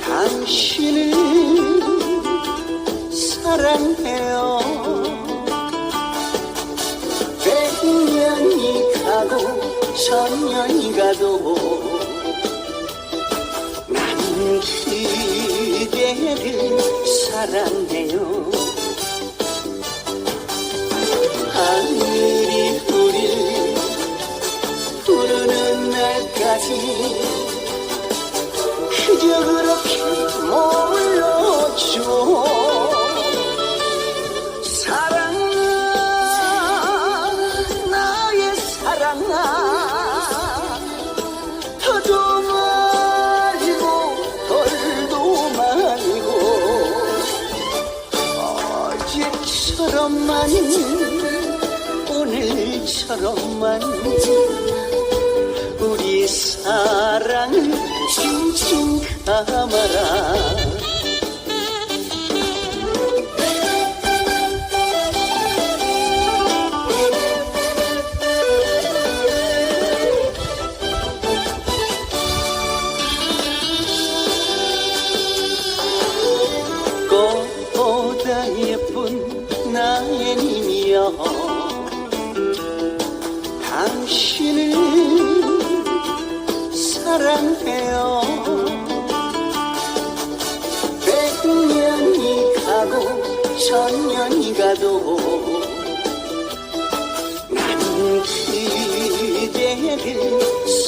당신을 사랑해요. 백년이 가고 천년이 가도 나는 그대를 사랑해요. 하늘이 우릴 부르는 날까지 그렇게 몰라줘. 사랑아 나의 사랑아 더도 말고 덜도 말고 어제처럼만 오늘처럼만 우리 사랑을 칭칭 꽃보다 예쁜 나의 님이여 당신을 사랑해요 천년이 가도 나는 그대를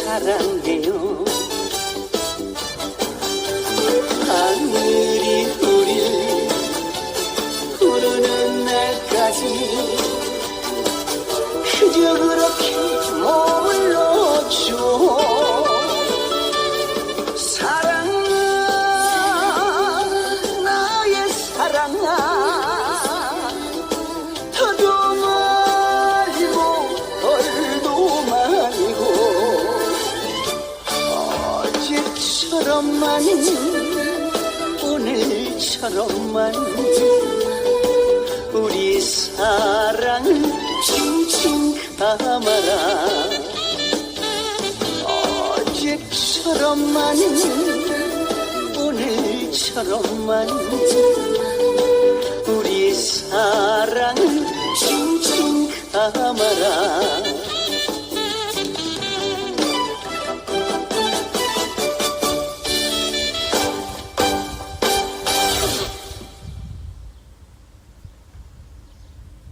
사랑해요. 하늘이 우릴 부르는 날까지 그저 그렇게 몰라줘. 사랑아 나의 사랑아 어제처럼만 오늘처럼만 우리 사랑을 칭칭 감아라. 어제처럼만 오늘처럼만 우리 사랑을 칭칭 감아라